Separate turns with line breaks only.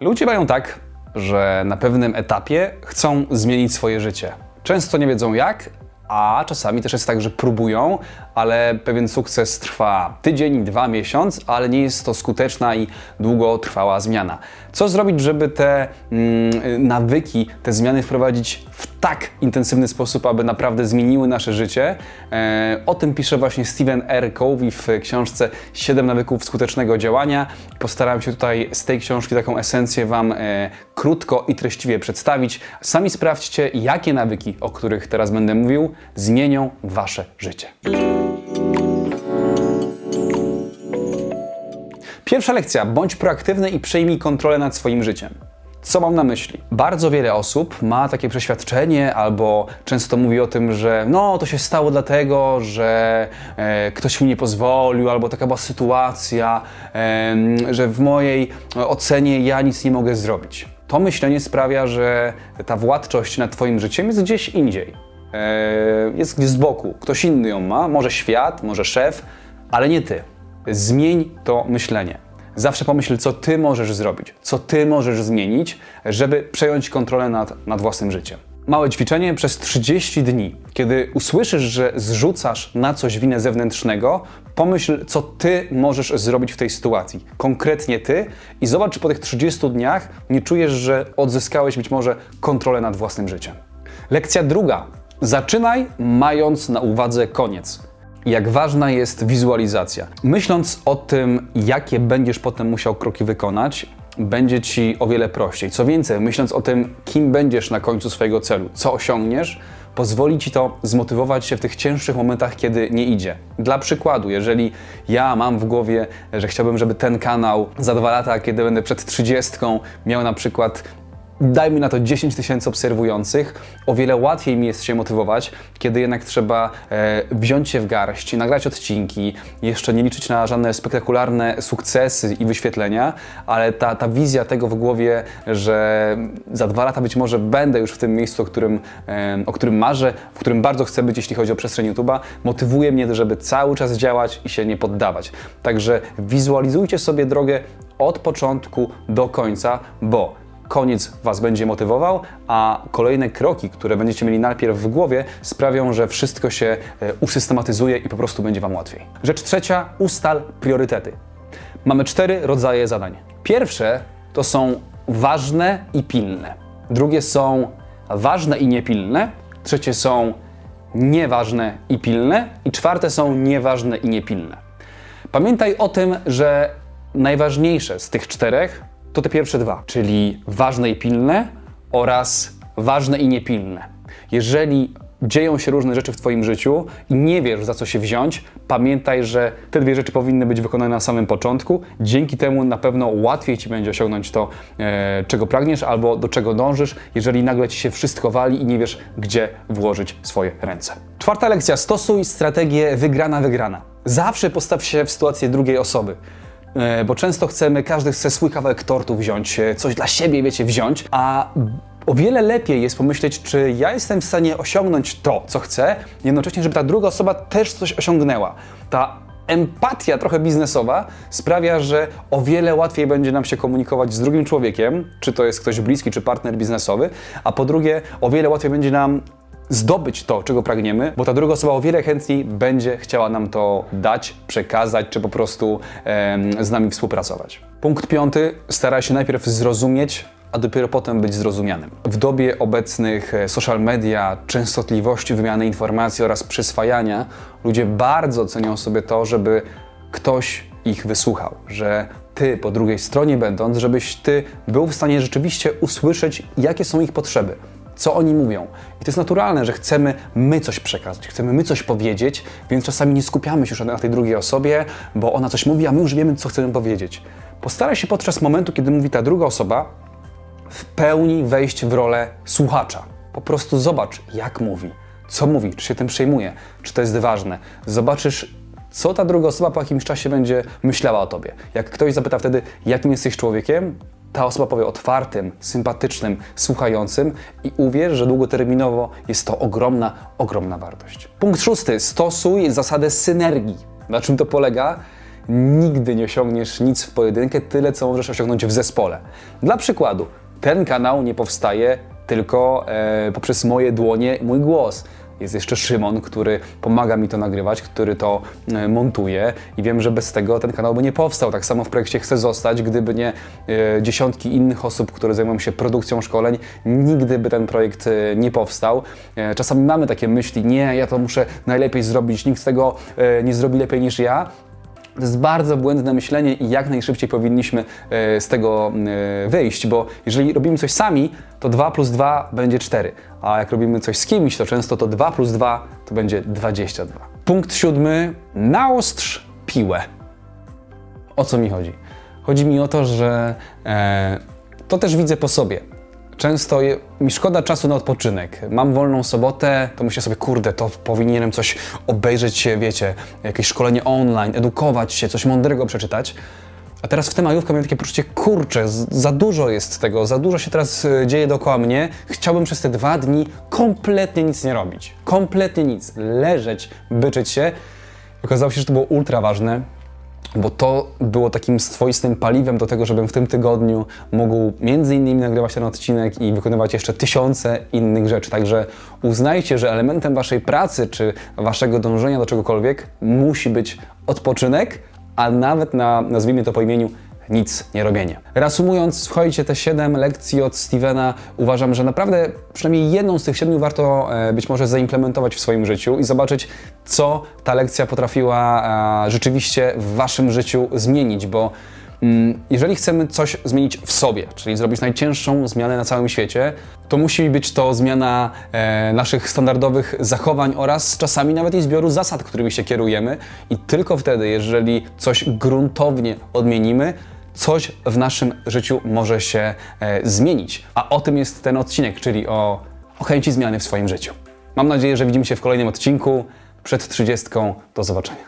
Ludzie mają tak, że na pewnym etapie chcą zmienić swoje życie. Często nie wiedzą jak, a czasami też jest tak, że próbują, ale pewien sukces trwa tydzień, dwa, miesiąc, ale nie jest to skuteczna i długotrwała zmiana. Co zrobić, żeby te mm, nawyki, te zmiany wprowadzić w tak intensywny sposób, aby naprawdę zmieniły nasze życie? E, o tym pisze właśnie Steven R. Covey w książce 7 nawyków skutecznego działania. Postarałem się tutaj z tej książki taką esencję Wam e, krótko i treściwie przedstawić. Sami sprawdźcie, jakie nawyki, o których teraz będę mówił, zmienią Wasze życie. Pierwsza lekcja. Bądź proaktywny i przejmij kontrolę nad swoim życiem. Co mam na myśli? Bardzo wiele osób ma takie przeświadczenie, albo często mówi o tym, że no to się stało dlatego, że e, ktoś mi nie pozwolił, albo taka była sytuacja, e, że w mojej ocenie ja nic nie mogę zrobić. To myślenie sprawia, że ta władczość nad Twoim życiem jest gdzieś indziej. E, jest gdzieś z boku. Ktoś inny ją ma, może świat, może szef, ale nie Ty. Zmień to myślenie. Zawsze pomyśl, co ty możesz zrobić, co ty możesz zmienić, żeby przejąć kontrolę nad, nad własnym życiem. Małe ćwiczenie przez 30 dni. Kiedy usłyszysz, że zrzucasz na coś winę zewnętrznego, pomyśl, co ty możesz zrobić w tej sytuacji. Konkretnie ty i zobacz, czy po tych 30 dniach nie czujesz, że odzyskałeś być może kontrolę nad własnym życiem. Lekcja druga. Zaczynaj mając na uwadze koniec jak ważna jest wizualizacja. Myśląc o tym, jakie będziesz potem musiał kroki wykonać, będzie ci o wiele prościej. Co więcej, myśląc o tym, kim będziesz na końcu swojego celu, co osiągniesz, pozwoli ci to zmotywować się w tych cięższych momentach, kiedy nie idzie. Dla przykładu, jeżeli ja mam w głowie, że chciałbym, żeby ten kanał za dwa lata, kiedy będę przed trzydziestką, miał na przykład dajmy na to 10 tysięcy obserwujących, o wiele łatwiej mi jest się motywować, kiedy jednak trzeba e, wziąć się w garść, nagrać odcinki, jeszcze nie liczyć na żadne spektakularne sukcesy i wyświetlenia, ale ta, ta wizja tego w głowie, że za dwa lata być może będę już w tym miejscu, o którym, e, o którym marzę, w którym bardzo chcę być, jeśli chodzi o przestrzeń YouTube'a, motywuje mnie, żeby cały czas działać i się nie poddawać. Także wizualizujcie sobie drogę od początku do końca, bo koniec Was będzie motywował, a kolejne kroki, które będziecie mieli najpierw w głowie, sprawią, że wszystko się e, usystematyzuje i po prostu będzie Wam łatwiej. Rzecz trzecia, ustal priorytety. Mamy cztery rodzaje zadań. Pierwsze to są ważne i pilne. Drugie są ważne i niepilne. Trzecie są nieważne i pilne. I czwarte są nieważne i niepilne. Pamiętaj o tym, że najważniejsze z tych czterech to te pierwsze dwa, czyli ważne i pilne oraz ważne i niepilne. Jeżeli dzieją się różne rzeczy w Twoim życiu i nie wiesz, za co się wziąć, pamiętaj, że te dwie rzeczy powinny być wykonane na samym początku. Dzięki temu na pewno łatwiej Ci będzie osiągnąć to, e, czego pragniesz albo do czego dążysz, jeżeli nagle Ci się wszystko wali i nie wiesz, gdzie włożyć swoje ręce. Czwarta lekcja. Stosuj strategię wygrana-wygrana. Zawsze postaw się w sytuację drugiej osoby. E, bo często chcemy, każdy chce swój kawałek tortu wziąć, e, coś dla siebie, wiecie, wziąć, a o wiele lepiej jest pomyśleć, czy ja jestem w stanie osiągnąć to, co chcę, jednocześnie, żeby ta druga osoba też coś osiągnęła. Ta empatia trochę biznesowa sprawia, że o wiele łatwiej będzie nam się komunikować z drugim człowiekiem, czy to jest ktoś bliski, czy partner biznesowy, a po drugie, o wiele łatwiej będzie nam zdobyć to, czego pragniemy, bo ta druga osoba o wiele chętniej będzie chciała nam to dać, przekazać, czy po prostu em, z nami współpracować. Punkt piąty. Staraj się najpierw zrozumieć, a dopiero potem być zrozumianym. W dobie obecnych e, social media, częstotliwości wymiany informacji oraz przyswajania, ludzie bardzo cenią sobie to, żeby ktoś ich wysłuchał, że ty po drugiej stronie będąc, żebyś ty był w stanie rzeczywiście usłyszeć, jakie są ich potrzeby co oni mówią. I to jest naturalne, że chcemy my coś przekazać, chcemy my coś powiedzieć, więc czasami nie skupiamy się już na tej drugiej osobie, bo ona coś mówi, a my już wiemy, co chcemy powiedzieć. Postaraj się podczas momentu, kiedy mówi ta druga osoba, w pełni wejść w rolę słuchacza. Po prostu zobacz, jak mówi, co mówi, czy się tym przejmuje, czy to jest ważne. Zobaczysz, co ta druga osoba po jakimś czasie będzie myślała o tobie. Jak ktoś zapyta wtedy, jakim jesteś człowiekiem, ta osoba powie otwartym, sympatycznym, słuchającym i uwierz, że długoterminowo jest to ogromna, ogromna wartość. Punkt szósty. Stosuj zasadę synergii. Na czym to polega? nigdy nie osiągniesz nic w pojedynkę, tyle co możesz osiągnąć w zespole. Dla przykładu, ten kanał nie powstaje tylko e, poprzez moje dłonie, mój głos. Jest jeszcze Szymon, który pomaga mi to nagrywać, który to e, montuje i wiem, że bez tego ten kanał by nie powstał. Tak samo w projekcie chcę zostać, gdyby nie e, dziesiątki innych osób, które zajmują się produkcją szkoleń, nigdy by ten projekt e, nie powstał. Czasami mamy takie myśli, nie, ja to muszę najlepiej zrobić, nikt tego nie zrobi lepiej niż ja. To jest bardzo błędne myślenie i jak najszybciej powinniśmy e, z tego e, wyjść, bo jeżeli robimy coś sami, to 2 plus 2 będzie 4, a jak robimy coś z kimś, to często to 2 plus 2 to będzie 22. Punkt siódmy. Naostrz piłę. O co mi chodzi? Chodzi mi o to, że e, to też widzę po sobie. Często je, mi szkoda czasu na odpoczynek. Mam wolną sobotę, to myślę sobie, kurde, to powinienem coś obejrzeć wiecie, jakieś szkolenie online, edukować się, coś mądrego przeczytać. A teraz w tę majówkę miałem takie poczucie, kurczę, za dużo jest tego, za dużo się teraz e, dzieje dookoła mnie. Chciałbym przez te dwa dni kompletnie nic nie robić. Kompletnie nic. Leżeć, byczyć się. Okazało się, że to było ultra ważne, bo to było takim swoistym paliwem do tego, żebym w tym tygodniu mógł między innymi nagrywać ten odcinek i wykonywać jeszcze tysiące innych rzeczy. Także uznajcie, że elementem waszej pracy czy waszego dążenia do czegokolwiek musi być odpoczynek, a nawet na, nazwijmy to po imieniu, nic nie robienie. Reasumując, słuchajcie, te 7 lekcji od Stevena uważam, że naprawdę przynajmniej jedną z tych 7 warto e, być może zaimplementować w swoim życiu i zobaczyć, co ta lekcja potrafiła e, rzeczywiście w waszym życiu zmienić, bo mm, jeżeli chcemy coś zmienić w sobie, czyli zrobić najcięższą zmianę na całym świecie, to musi być to zmiana e, naszych standardowych zachowań oraz czasami nawet i zbioru zasad, którymi się kierujemy i tylko wtedy, jeżeli coś gruntownie odmienimy, coś w naszym życiu może się e, zmienić. A o tym jest ten odcinek, czyli o, o chęci zmiany w swoim życiu. Mam nadzieję, że widzimy się w kolejnym odcinku przed 30. Do zobaczenia.